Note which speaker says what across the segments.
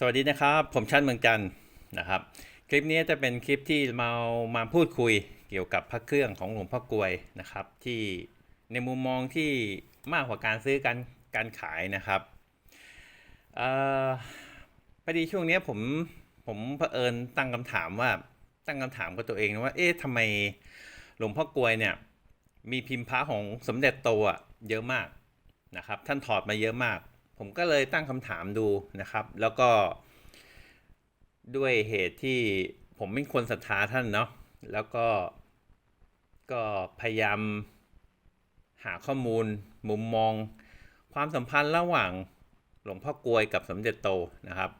Speaker 1: สวัสดีนะครับ ผมชันเมืองจันทร์นะครับ คลิปนี้จะเป็นคลิปที่มามาพูดคุยเกี่ยวกับพระเครื่องของหลวงพ่อกลวยนะครับ ที่ในมุมมองที่มากกว่าการซื้อการการขายนะครับออพอดีช่วงนี้ผมผมเผอิญตั้งคำถามว่าตั้งคำถามกับตัวเองว่าเอ๊ะทำไมหลวงพ่อกลวยเนี่ยมีพิมพ์พระของสมเด็จโตเยอะมากนะครับ ท่านถอดมาเยอะมาก ผมก็เลยตั้งคำถามดูนะครับ แล้วก็ด้วยเหตุที่ผมเป็นคนศรัทธาท่านเนาะแล้วก็ก็พยายามหาข้อมูล มุมมอง ความสัมพันธ์ระหว่างหลวงพ่อกลวยกับสมเด็จโตนะครับ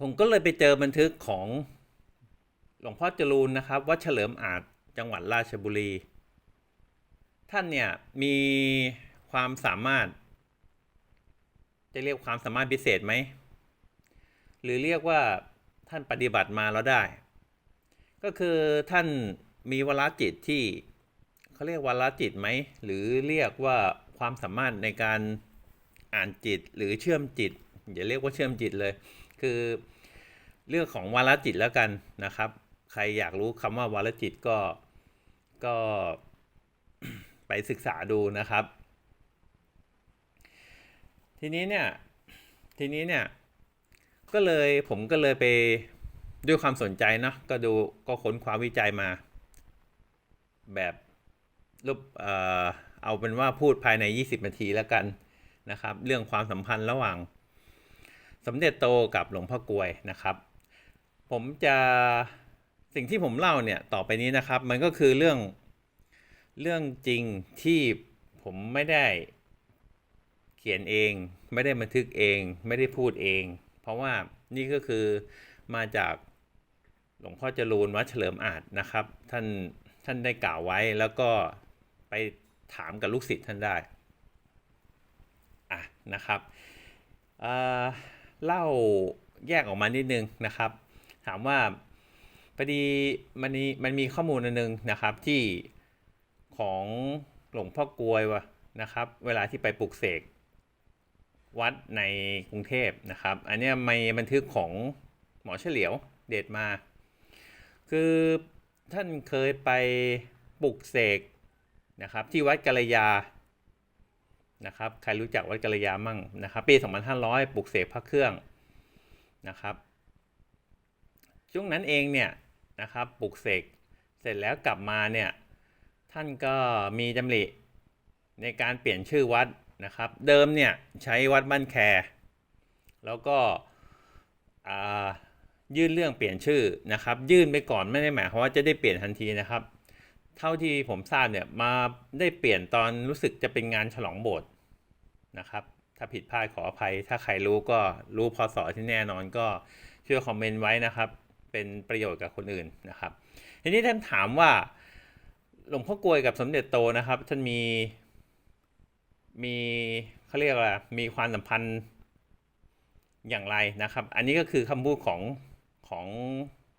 Speaker 1: ผมก็เลยไปเจอบันทึกของหลวงพ่อจรูนนะครับวัดเฉลิมอาจจังหวัดราชบุรี ท่านเนี่ยมีความสามารถ จะเรียกความสามารถพิเศษไหม หรือเรียกว่าท่านปฏิบัติมาแล้วได้ ก็คือท่านมีวรจิตที่เขาเรียกวรจิตไหม หรือเรียกว่าความสามารถในการอ่านจิตหรือเชื่อมจิตอย่าเรียกว่าเชื่อมจิตเลย คือเรื่องของวารจิตแล้วกันนะครับ ใครอยากรู้คำว่าวารจิตก็ก็ไปศึกษาดูนะครับ ทีนี้เนี่ย ทีนี้เนี่ย ก็เลยผมก็เลยไปด้วยความสนใจเนาะ ก็ดูก็ค้นคว้าวิจัยมา แบบรูปเอ่อเอาเป็นว่าพูดภายใน 20 นาทีแล้วกันนะครับ เรื่องความสัมพันธ์ระหว่าง สมเด็จโตกับหลวงพ่อกลวยนะครับ ผมจะสิ่งที่ผมเล่าเนี่ยต่อไปนี้นะครับ มันก็คือเรื่องเรื่องจริงที่ผมไม่ได้ ขียนเอง ไม่ได้บันทึกเอง ไม่ได้พูดเอง เพราะว่านี่ก็คือมาจากหลวงพ่อจรูนวัดเฉลิมอาจนะครับ ท่านท่านได้กล่าวไว้แล้วก็ไปถามกับลูกศิษย์ท่านได้อะนะครับเเล่าแยกออกมานิดนึงนะครับ ถามว่าพอดีมันมีมันมีข้อมูลอันนึงนะครับที่ของหลวงพ่อกลวยวะนะครับ เวลาที่ไปปลุกเสก วัดในกรุงเทพนะครับ อันนี้ยมีบันทึกของหมอเฉลียวเดชมา คือท่านเคยไปปลุกเสกนะครับที่วัดกัลยานะครับใครรู้จักวัดกัลยามั่งนะครับปี 2500 ปลุกเสกพระเครื่องนะครับช่วงนั้นเองเนี่ยนะครับปลุกเสกเสร็จแล้วกลับมาเนี่ยท่านก็มีดำริในการเปลี่ยนชื่อวัด นะครับ เดิมเนี่ยใช้วัดบ้านแคแล้วก็ยื่นเรื่องเปลี่ยนชื่อนะครับ ยื่นไปก่อนไม่ได้หมายความว่าจะได้เปลี่ยนทันทีนะครับ เท่าที่ผมทราบเนี่ยมาได้เปลี่ยนตอนรู้สึกจะเป็นงานฉลองโบสถ์นะครับ ถ้าผิดพลาดขออภัย ถ้าใครรู้ก็รู้พศที่แน่นอนก็ช่วยคอมเมนต์ไว้นะครับ เป็นประโยชน์กับคนอื่นนะครับทีนี้ท่านถามว่าหลวงพ่อกลวยกับสมเด็จโตนะครับท่านมี มีเขาเรียกว่ามีความสัมพันธ์อย่างไรนะครับ อันนี้ก็คือคำพูดของของ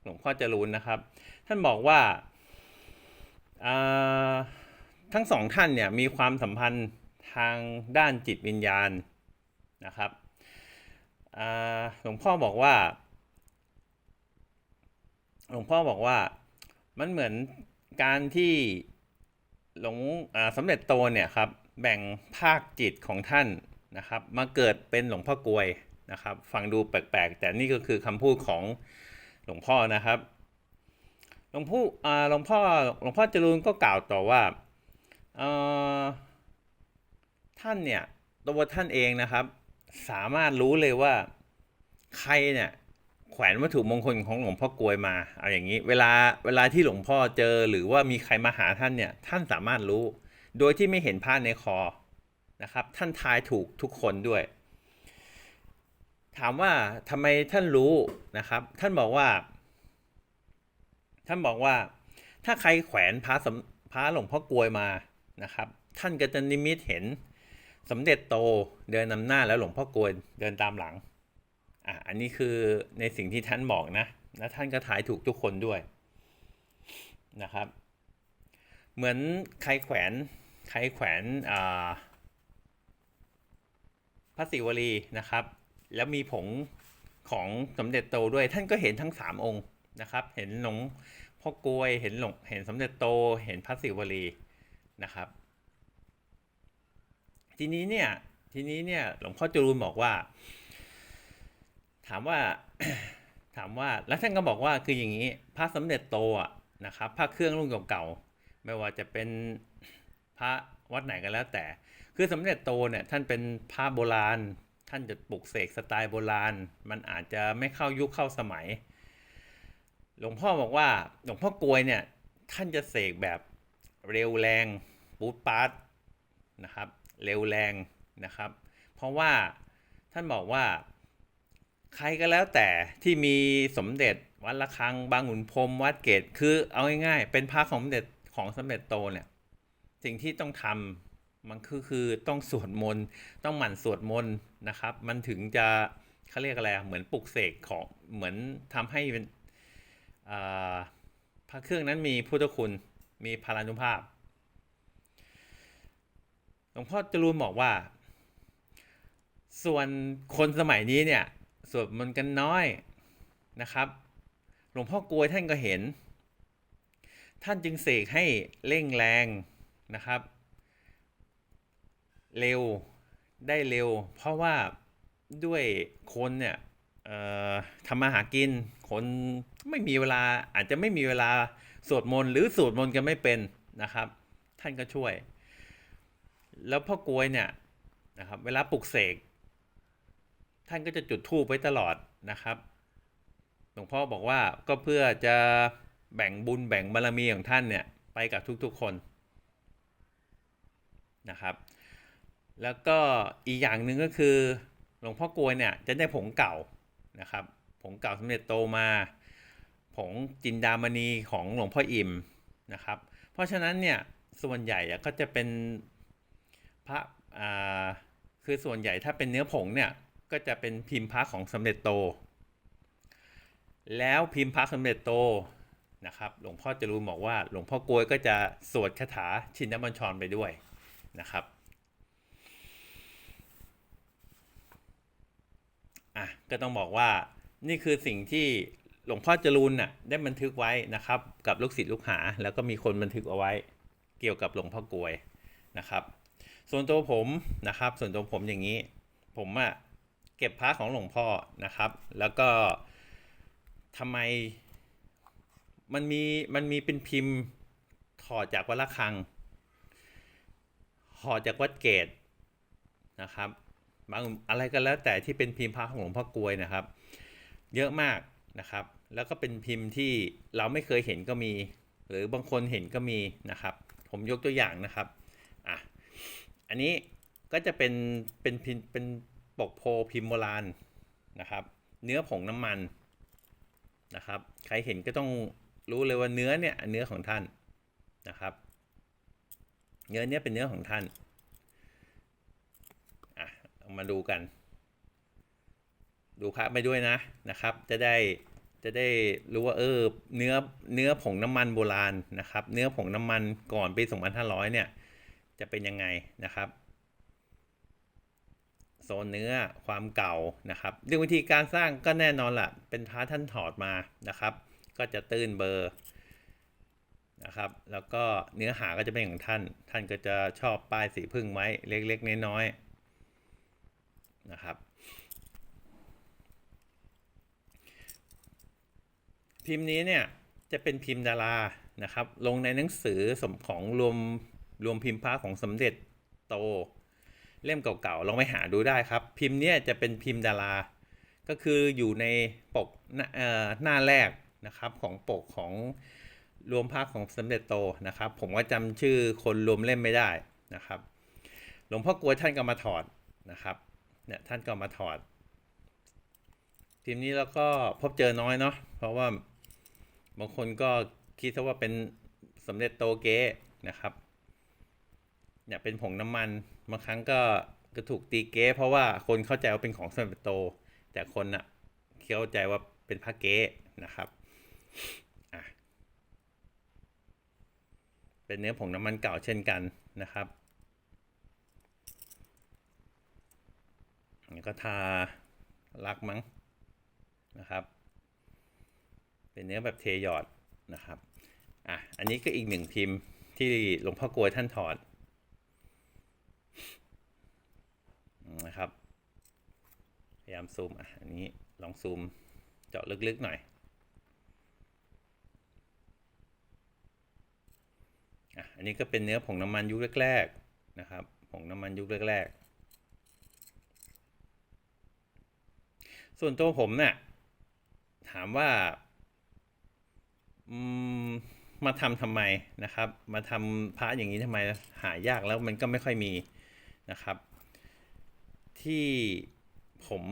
Speaker 1: หลวงพ่อจรูนนะครับ ท่านบอกว่าทั้งสองท่านเนี่ยมีความสัมพันธ์ทางด้านจิตวิญญาณนะครับหลวงพ่อบอกว่า หลวงพ่อบอกว่ามันเหมือนการที่ หลวงอ่าสมเด็จโตเนี่ยครับแบ่งภาคจิตของท่านนะครับ มาเกิดเป็นหลวงพ่อกวยนะครับ ฟังดูแปลกๆ แต่นี่ก็คือคำพูดของหลวงพ่อนะครับหลวงพ่อหลวงพ่อหลวงพ่อจรูนก็กล่าวต่อว่าเออท่านเนี่ยตัวท่านเองนะครับ สามารถรู้เลยว่าใครเนี่ย แขวนวัตถุมงคลของหลวงพ่อกลวยมาเอาอย่างนี้เวลาเวลาที่หลวงพ่อเจอหรือว่ามีใครมาหาท่านเนี่ยท่านสามารถรู้ โดยที่ไม่เห็นผ้าในคอนะครับ ท่านทายถูกทุกคนด้วย ถามว่าทำไมท่านรู้นะครับ ท่านบอกว่า ท่านบอกว่า ถ้าใครแขวนพระสมพระหลวงพ่อกลวยมานะครับ ท่านก็จะนิมิตเห็นสมเด็จโตเดินนำหน้าแล้วหลวงพ่อกลวยเดินตามหลัง อะอันนี้คือในสิ่งที่ท่านบอกนะและท่านก็ทายถูกทุกคนด้วยนะครับ เหมือนใครแขวนใครแขวนพระศิวลีนะครับ แล้วมีผงของสมเด็จโตด้วยท่านก็เห็นทั้งสามองค์นะครับ เห็นหลวงพ่อกลวยเห็นหลวงเห็นสมเด็จโตเห็นพระศิวลีนะครับ ทีนี้เนี่ยทีนี้เนี่ยหลวงพ่อจรูนบอกว่า ถามว่าถามว่าแล้วท่านก็บอกว่าคืออย่างนี้พระสมเด็จโตอะนะครับพระเครื่องรุ่นเก่าๆไม่ว่าจะเป็นพระวัดไหนก็แล้วแต่ คือสมเด็จโตเนี่ยท่านเป็นพระโบราณ ท่านจะปลุกเสกสไตล์โบราณ มันอาจจะไม่เข้ายุคเข้าสมัย หลวงพ่อบอกว่าหลวงพ่อกลวยเนี่ยท่านจะเสกแบบเร็วแรงปูดปาร์ตนะครับเร็วแรงนะครับ เพราะว่าท่านบอกว่า ใครก็แล้วแต่ที่มีสมเด็จวัดระฆังบางขุนพรมวัดเกตคือเอาง่ายๆ เป็นพระของสมเด็จของสมเด็จโตเนี่ย สิ่งที่ต้องทำมันคือคือต้องสวดมนต์ต้องหมั่นสวดมนต์นะครับ มันถึงจะเขาเรียกอะไรเหมือนปลุกเสกของเหมือนทำให้เป็นพระเครื่องนั้นมีพุทธคุณมีพลานุภาพหลวงพ่อจรูนบอกว่า ส่วนคนสมัยนี้เนี่ย สวดมนต์กันน้อยนะครับหลวงพ่อกลวยท่านก็เห็น ท่านจึงเสกให้เร่งแรงนะครับ เร็วได้เร็ว เพราะว่าด้วยคนเนี่ยทำมาหากินคนไม่มีเวลาอาจจะไม่มีเวลาสวดมนต์หรือสวดมนต์กันไม่เป็นนะครับ ท่านก็ช่วย แล้วพ่อกลวยเนี่ยนะครับเวลาปลุกเสก ท่านก็จะจุดธูปไว้ตลอดนะครับหลวงพ่อบอกว่าก็เพื่อจะแบ่งบุญแบ่งบารมีของท่านเนี่ยไปกับทุกๆคนนะครับ แล้วก็อีกอย่างหนึ่งก็คือหลวงพ่อกลวยเนี่ยจะได้ผงเก่านะครับผงเก่าสมเด็จโตมาผงจินดามณีของหลวงพ่ออิ่มนะครับ เพราะฉะนั้นเนี่ยส่วนใหญ่ก็จะเป็นพระอ่าคือส่วนใหญ่ถ้าเป็นเนื้อผงเนี่ย ก็จะเป็นพิมพ์พระของสมเด็จโต แล้วพิมพ์พระสมเด็จโตนะครับ หลวงพ่อจรูนบอกว่า หลวงพ่อกลวยก็จะสวดคาถาชินบัญชรไปด้วยนะครับอะก็ต้องบอกว่านี่คือสิ่งที่หลวงพ่อจรูนน่ะได้บันทึกไว้นะครับ กับลูกศิษย์ลูกหา แล้วก็มีคนบันทึกเอาไว้เกี่ยวกับหลวงพ่อกลวยนะครับ ส่วนตัวผมนะครับ ส่วนตัวผมอย่างนี้ ผมอะ เก็บพระของหลวงพ่อนะครับ แล้วก็ทำไมมันมีมันมีเป็นพิมพ์ถอดจากวัดระฆังถอดจากวัดเกตนะครับบางอะไรก็แล้วแต่ที่เป็นพิมพ์พระของหลวงพ่อกลวยนะครับ เยอะมากนะครับ แล้วก็เป็นพิมพ์ที่เราไม่เคยเห็นก็มี หรือบางคนเห็นก็มีนะครับ ผมยกตัวอย่างนะครับอะอันนี้ก็จะเป็นเป็นพิมพ์เป็น ปกโพพิมพ์โบราณนะครับ เนื้อผงน้ำมันนะครับ ใครเห็นก็ต้องรู้เลยว่าเนื้อเนี่ยเนื้อของท่านนะครับ เนื้อเนี้ยเป็นเนื้อของท่านอะเอามาดูกัน ดูพระไปด้วยนะนะครับ จะได้จะได้รู้ว่าเออเนื้อเนื้อผงน้ำมันโบราณนะครับ เนื้อผงน้ำมันก่อนปี 2500 เนี่ย จะเป็นยังไงนะครับ โซนเนื้อความเก่านะครับเรื่องวิธีการสร้างก็แน่นอนละเป็นพระท่านถอดมานะครับ ก็จะตื้นเบอร์นะครับ แล้วก็เนื้อหาก็จะเป็นของท่าน ท่านก็จะชอบป้ายสีพึ่งไว้ เล็กๆ น้อยๆนะครับ พิมพ์นี้เนี่ยจะเป็นพิมพ์ดารานะครับ ลงในหนังสือสมของรวมรวมพิมพ์พระของสมเด็จโต เล่มเก่าๆลองไปหาดูได้ครับ พิมพ์เนี้ยจะเป็นพิมพ์ดารา ก็คืออยู่ในปกหน้าเอ่อหน้าแรกนะครับของปกของรวมภาคของสมเด็จโตนะครับ ผมก็จำชื่อคนรวมเล่มไม่ได้นะครับ หลวงพ่อกลัวท่านก็มาถอดนะครับเนี่ยท่านก็มาถอดพิมพ์นี้แล้วก็พบเจอน้อยเนาะเพราะว่าบางคนก็คิดซะว่าเป็นสมเด็จโตเก๊นะครับเนี่ยเป็นผงน้ำมัน บางครั้งก็ก็ถูกตีเก๊เพราะว่าคนเข้าใจว่าเป็นของสมเด็จโต แต่คนน่ะเข้าใจว่าเป็นพระเก๊นะครับเป็นเนื้อผงน้ำมันเก่าเช่นกันนะครับก็ทารักมั้งนะครับ เป็นเนื้อแบบเทยอดนะครับ อะ อันนี้ก็อีกหนึ่งพิมพ์ที่หลวงพ่อกลวยท่านถอด นะครับ พยายามซูมอะอันนี้ลองซูมเจาะลึกๆหน่อยอะอันนี้ก็เป็นเนื้อผงน้ำมันยุคแรกๆนะครับผงน้ำมันยุคแรกๆ ส่วนตัวผมเนี่ยถามว่ามาทำทำไมนะครับ มาทำพระอย่างนี้ทำไมหายากแล้วมันก็ไม่ค่อยมีนะครับ ที่ผม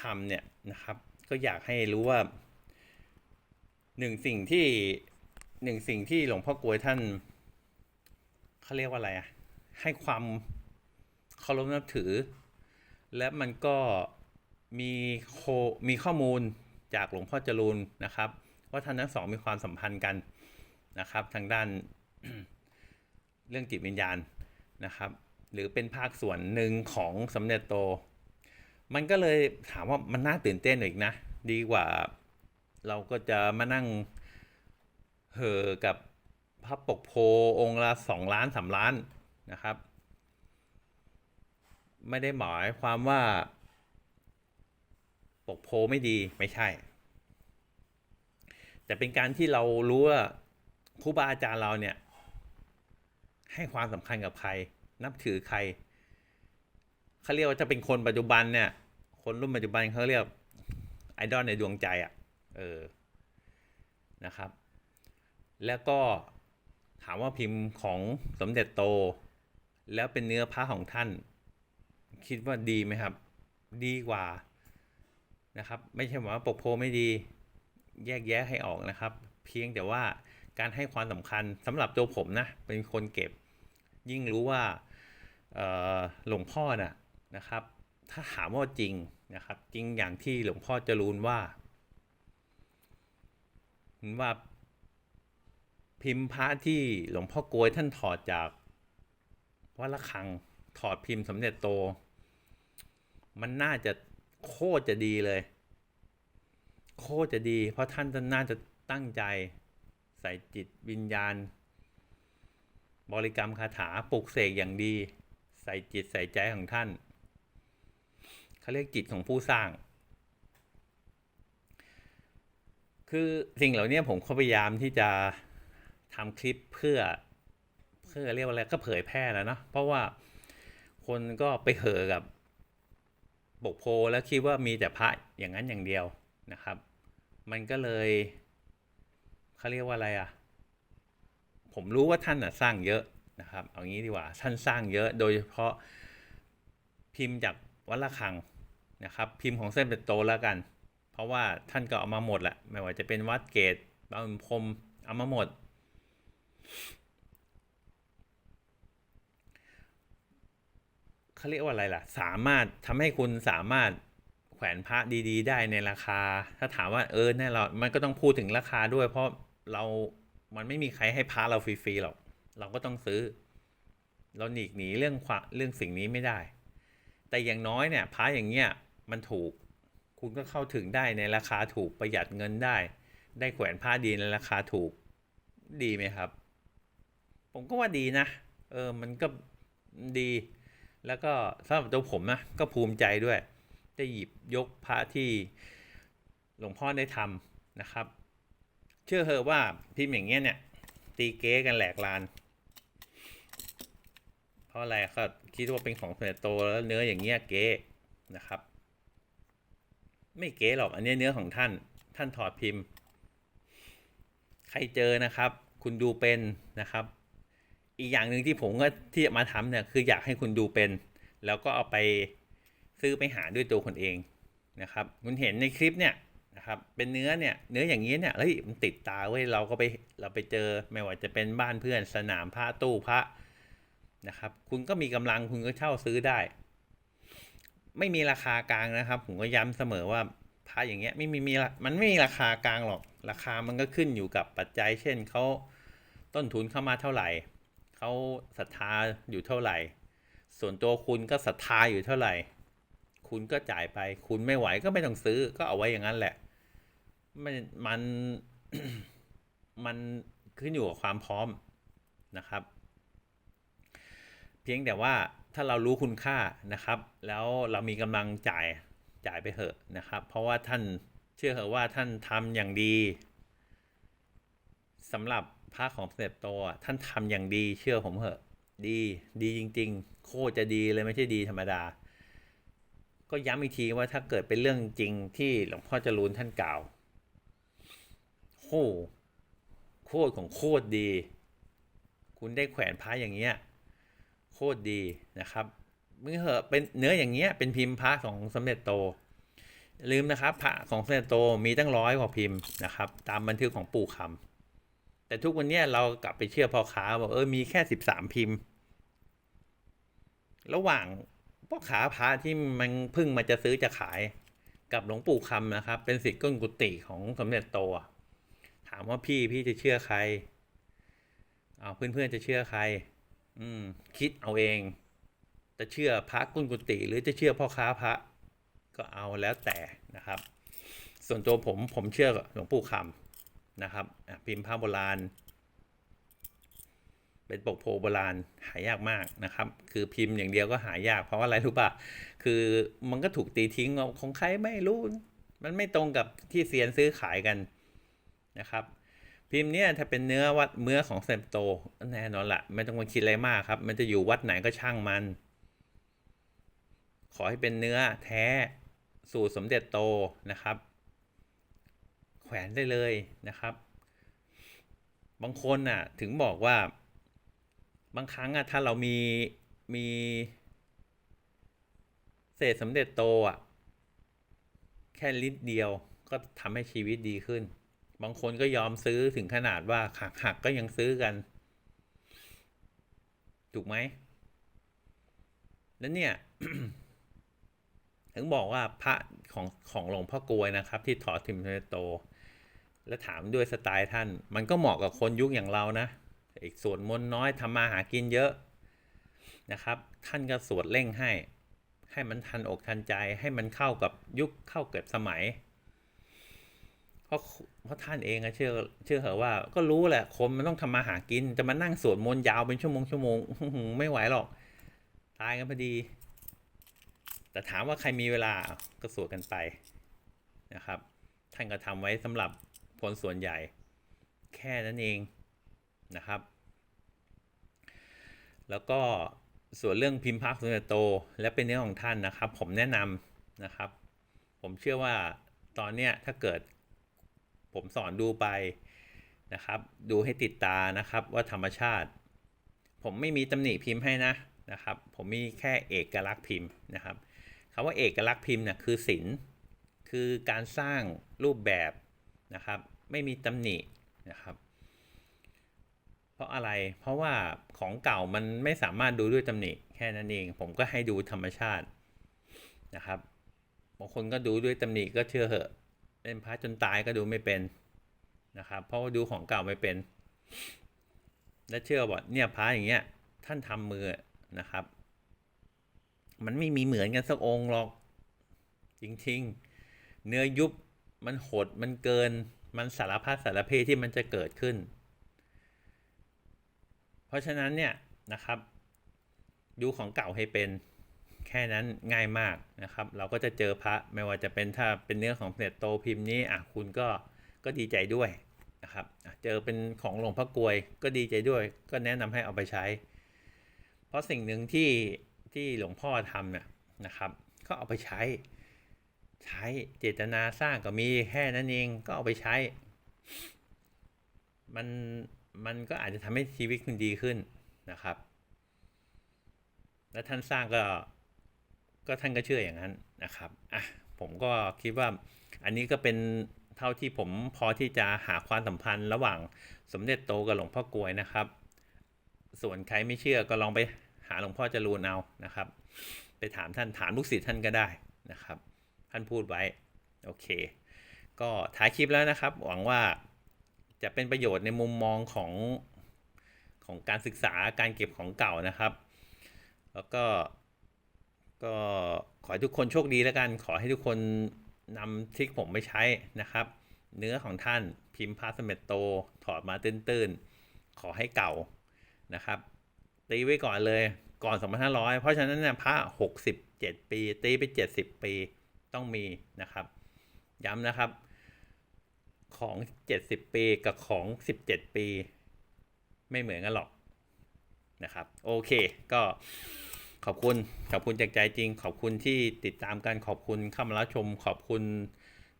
Speaker 1: ทำเนี่ยนะครับ ก็อยากให้รู้ว่าหนึ่งสิ่งที่หนึ่งสิ่งที่หลวงพ่อกลวยท่านเขาเรียกว่าอะไรอะให้ความเคารพนับถือ และมันก็มีโคมีข้อมูลจากหลวงพ่อจรูนนะครับ ว่าท่านทั้งสองมีความสัมพันธ์กันนะครับ ทางด้านเรื่องจิตวิญญาณนะครับ หรือเป็นภาคส่วนหนึ่งของสมเด็จโต มันก็เลยถามว่ามันน่าตื่นเต้นอีกนะ ดีกว่าเราก็จะมานั่งเหอกับพระปกโพองค์ละสองล้านสามล้านนะครับ ไม่ได้หมายความว่า ปกโพไม่ดีไม่ใช่ แต่เป็นการที่เรารู้ว่าครูบาอาจารย์เราเนี่ย ให้ความสำคัญกับใคร นับถือใครเขาเรียกว่าจะเป็นคนปัจจุบันเนี่ย คนรุ่นปัจจุบันเขาเรียกไอดอลในดวงใจอะ่ะ เออ นะครับ แล้วก็ถามว่าพิมพ์ของสมเด็จโต แล้วเป็นเนื้อพระของท่าน คิดว่าดีไหมครับ ดีกว่านะครับ ไม่ใช่ว่าปกโพไม่ดี แยกแยะให้ออกนะครับ เพียงแต่ว่าการให้ความสำคัญสำหรับตัวผมนะ เป็นคนเก็บ ยิ่งรู้ว่า หลวงพ่อน่ะนะครับ ถ้าถามว่าจริงนะครับ จริงอย่างที่หลวงพ่อจะรูนว่า ว่าพิมพ์พระที่หลวงพ่อกลวยท่านถอดจากวัดละคังถอดพิมพ์สำเร็จโต มันน่าจะโคตรจะดีเลย โคตรจะดี เพราะท่านน่าจะตั้งใจใส่จิตวิญญาณ บริกรรมคาถาปลุกเสกอย่างดี ใส่จิตใส่ใจของท่านเขาเรียกจิตของผู้สร้าง คือสิ่งเหล่านี้ผมเขาพยายามที่จะทำคลิปเพื่อเพื่อเรียกว่าอะไรก็เผยแพร่แล้วเนาะเพราะว่าคนก็ไปเหอกับบกโพแล้วคิดว่ามีแต่พระอย่างนั้นอย่างเดียวนะครับ มันก็เลยเขาเรียกว่าอะไรอะ่ะ ผมรู้ว่าท่านอะสร้างเยอะ นะครับเอางี้ดีกว่าท่านสร้างเยอะโดยเฉพาะพิมพ์จากวัดละคังนะครับ พิมพ์ของเส้นเป็นโตแล้วกัน เพราะว่าท่านก็เอามาหมดแหละไม่ว่าจะเป็นวัดเกตบางพรมเอามาหมด เขาเรียกว่าอะไรล่ะ สามารถทำให้คุณสามารถแขวนพระดีๆ ได้ในราคา ถ้าถามว่าเออแน่เรามันก็ต้องพูดถึงราคาด้วย เพราะเรา มันไม่มีใครให้พระเราฟรีๆหรอก เราก็ต้องซื้อ เราหนีกหนีเรื่องความเรื่องสิ่งนี้ไม่ได้ แต่อย่างน้อยเนี่ยพระอย่างเงี้ยมันถูก คุณก็เข้าถึงได้ในราคาถูกประหยัดเงินได้ ได้แขวนผ้าดีในราคาถูกดีไหมครับ ผมก็ว่าดีนะ เออมันก็ดี แล้วก็สำหรับตัวผมนะก็ภูมิใจด้วย ได้หยิบยกพระที่หลวงพ่อได้ทำนะครับ เชื่อเถอะว่าพิมพ์อย่างเงี้ยเนี่ยตีเก๊กันแหลกลาน เพราะอะไรก็คิดว่าเป็นของเด็จโตแล้วเนื้ออย่างเงี้ยเก๊นะครับ ไม่เก๋หรอกอันนี้เนื้อของท่านท่านถอดพิมพ์ ใครเจอนะครับ คุณดูเป็นนะครับ อีกอย่างหนึ่งที่ผมก็ที่มาทำเนี่ยคืออยากให้คุณดูเป็น แล้วก็เอาไปซื้อไปหาด้วยตัวคนเองนะครับ คุณเห็นในคลิปเนี่ยนะครับเป็นเนื้อเนี่ยเนื้ออย่างนี้เนี่ยเฮ้ยมันติดตาเว้ยเราก็ไปเราไปเจอไม่ว่าจะเป็นบ้านเพื่อนสนามพระตู้พระ นะครับ คุณก็มีกำลังคุณก็เช่าซื้อได้ ไม่มีราคากลางนะครับ ผมก็ย้ำเสมอว่าพระอย่างเงี้ยไม่มีมีมันไม่มีราคากลางหรอก ราคามันก็ขึ้นอยู่กับปัจจัย เช่นเขาต้นทุนเข้ามาเท่าไหร่เขาศรัทธาอยู่เท่าไหร่ ส่วนตัวคุณก็ศรัทธาอยู่เท่าไหร่ คุณก็จ่ายไป คุณไม่ไหวก็ไม่ต้องซื้อก็เอาไว้อย่างนั้นแหละมันมันมันขึ้นอยู่กับความพร้อมนะครับ เพียงแต่ว่าถ้าเรารู้คุณค่านะครับ แล้วเรามีกำลังจ่ายจ่ายไปเถอะนะครับ เพราะว่าท่านเชื่อเถอะว่าท่านทำอย่างดีสำหรับพระของเสด็จโตท่านทำอย่างดี เชื่อผมเถอะ ดีดีจริง ๆ โคตรจะดีเลยไม่ใช่ดีธรรมดา ก็ย้ำอีกทีว่าถ้าเกิดเป็นเรื่องจริงที่หลวงพ่อจรูนท่านกล่าวโอ้โคตรของโคตรดี คุณได้แขวนพระอย่างเงี้ย ตรดีนะครับมึงเหอะเป็นเนื้ออย่างเงี้ยเป็นพิมพ์พระของสมเด็จโต ลืมนะครับพระของสมเด็จโตมีตั้งร้อยกว่าพิมพ์นะครับ ตามบันทึกของปู่คำแต่ทุกวันเนี้ยเรากลับไปเชื่อพ่อค้าบอกเออมีแค่สิบสามพิมพ์ ระหว่างพ่อค้าพระที่มันพิ่งมาจะซื้อจะขายกับหลวงปู่คำนะครับ เป็นสิทธิ์ก้นกุฏิของสมเด็จโต ถามว่าพี่พี่จะเชื่อใครเอาเพื่อนๆจะเชื่อใคร อืม คิดเอาเอง จะเชื่อพระกุณกุฏิหรือจะเชื่อพ่อค้าพระ ก็เอาแล้วแต่นะครับ ส่วนตัวผมผมเชื่อหลวงปู่คำนะครับพิมพ์พระโบราณ เป็นปกโพโบราณหายากมากนะครับ คือพิมพ์อย่างเดียวก็หายาก เพราะว่าอะไรรู้ป่ะคือมันก็ถูกตีทิ้งของใครไม่รู้ มันไม่ตรงกับที่เซียนซื้อขายกันนะครับ พิมพ์เนี่ยถ้าเป็นเนื้อวัดเนื้อของเซมโตแน่นอนละไม่ต้องมาคิดอะไรมากครับ มันจะอยู่วัดไหนก็ช่างมัน ขอให้เป็นเนื้อแท้สูตรสมเด็จโตนะครับ แขวนได้เลยนะครับ บางคนน่ะถึงบอกว่า บางครั้งอะถ้าเรามีมีเศษสมเด็จโตอะแค่ลิตรเดียวก็ทำให้ชีวิตดีขึ้น บางคนก็ยอมซื้อถึงขนาดว่าหักหักก็ยังซื้อกัน ถูกไหม แล้วเนี่ย ถึงบอกว่าพระของของหลวงพ่อกลวยนะครับ ที่ถอดทิมเทโต แล้วถามด้วยสไตล์ท่าน มันก็เหมาะกับคนยุคอย่างเรานะอีกส่วนมนน้อยทำมาหากินเยอะนะครับ ท่านก็สวดเร่งให้ ให้มันทันอกทันใจให้มันเข้ากับยุคเข้าเกับสมัย ราะเพราะท่านเองอะเชื่อเชื่อเหอะว่า ก็รู้แหละคนมันต้องทำมาหากินจะมานั่งสวดมนต์ยาวเป็นชั่วโมงชั่วโมงไม่ไหวหรอก ตายกันพอดี แต่ถามว่าใครมีเวลาก็สวดกันไปนะครับ ท่านก็ทำไว้สำหรับคนส่วนใหญ่ แค่นั้นเองนะครับ แล้วก็ส่วนเรื่องพิมพ์พักสุนโต และเป็นเนื้อของท่านนะครับ ผมแนะนำนะครับ ผมเชื่อว่าตอนเนี้ยถ้าเกิด ผมสอนดูไปนะครับ ดูให้ติดตานะครับว่าธรรมชาติ ผมไม่มีตำหนิพิมพ์ให้นะนะครับ ผมมีแค่เอกลักษณ์พิมพ์นะครับคำว่าเอกลักษณ์พิมพ์เนี่ยคือศิลป์คือการสร้างรูปแบบนะครับ ไม่มีตำหนินะครับ เพราะอะไรเพราะว่าของเก่ามันไม่สามารถดูด้วยตำหนิแค่นั้นเอง ผมก็ให้ดูธรรมชาตินะครับบางคนก็ดูด้วยตำหนิก็เชื่อเหอะ เล่นพระจนตายก็ดูไม่เป็นนะครับ เพราะว่าดูของเก่าไม่เป็น และเชื่อว่าเนี่ยพระอย่างเงี้ย ท่านทำมือนะครับ มันไม่มีเหมือนกันสักองค์หรอก จริงๆ เนื้อยุบมันหดมันเกิน มันสารพัดสารเพที่มันจะเกิดขึ้น เพราะฉะนั้นเนี่ยนะครับ ดูของเก่าให้เป็น แค่นั้นง่ายมากนะครับ เราก็จะเจอพระไม่ว่าจะเป็นถ้าเป็นเนื้อของเนตโตพิมพ์นี้อะคุณก็ก็ดีใจด้วยนะครับเจอเป็นของหลวงพ่อกลวยก็ดีใจด้วย ก็แนะนำให้เอาไปใช้ เพราะสิ่งหนึ่งที่ที่หลวงพ่อทำเนี่ยนะครับ ก็เอาไปใช้ ใช้เจตนาสร้างก็มีแค่นั้นเองก็เอาไปใช้ มันมันก็อาจจะทำให้ชีวิตคุณดีขึ้นนะครับ และท่านสร้างก็ ก็ท่านก็เชื่ออย่างนั้นนะครับอะผมก็คิดว่าอันนี้ก็เป็นเท่าที่ผมพอที่จะหาความสัมพันธ์ระหว่างสมเด็จโตกับหลวงพ่อกลวยนะครับ ส่วนใครไม่เชื่อก็ลองไปหาหลวงพ่อจรูนเอานะครับ ไปถามท่านถามลูกศิษย์ท่านก็ได้นะครับ ท่านพูดไว้โอเค ก็ท้ายคลิปแล้วนะครับ หวังว่าจะเป็นประโยชน์ในมุมมองของของการศึกษาการเก็บของเก่านะครับ แล้วก็ ก็ขอให้ทุกคนโชคดีแล้วกัน ขอให้ทุกคนนำทริคผมไปใช้นะครับ เนื้อของท่านพิมพ์พาสเมตโต ถอดมาตื้นๆ ขอให้เก่านะครับ ตีไว้ก่อนเลยก่อน 2,500 เพราะฉะนั้นเนี่ยพระ 67 ปี ตีไป 70 ปีต้องมีนะครับ ย้ำนะครับ ของ 70 ปีกับของ 17 ปี ไม่เหมือนกันหรอกนะครับ โอเคก็ ขอบคุณขอบคุณจากใจจริง ขอบคุณที่ติดตามกันขอบคุณเข้ามารับชม ขอบคุณ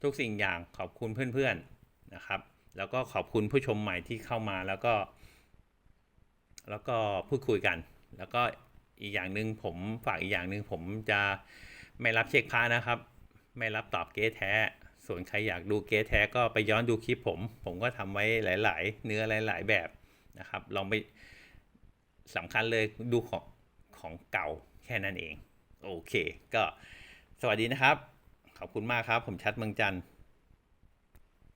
Speaker 1: ทุกสิ่งอย่างขอบคุณเพื่อนๆนะครับ แล้วก็ขอบคุณผู้ชมใหม่ที่เข้ามาแล้วก็ แล้วก็พูดคุยกัน แล้วก็อีกอย่างหนึ่งผมฝากอีกอย่างหนึ่งผมจะไม่รับเช็คพานะครับ ไม่รับตอบเก๊แท้ ส่วนใครอยากดูเก๊แท้ก็ไปย้อนดูคลิปผม ผมก็ทำไว้หลาย ๆ เนื้อหลาย ๆ แบบนะครับ ลองไปสำคัญเลยดูของ ของเก่าแค่นั้นเอง โอเค ก็สวัสดีนะครับ ขอบคุณมากครับ ผมชัดเมืองจันทร์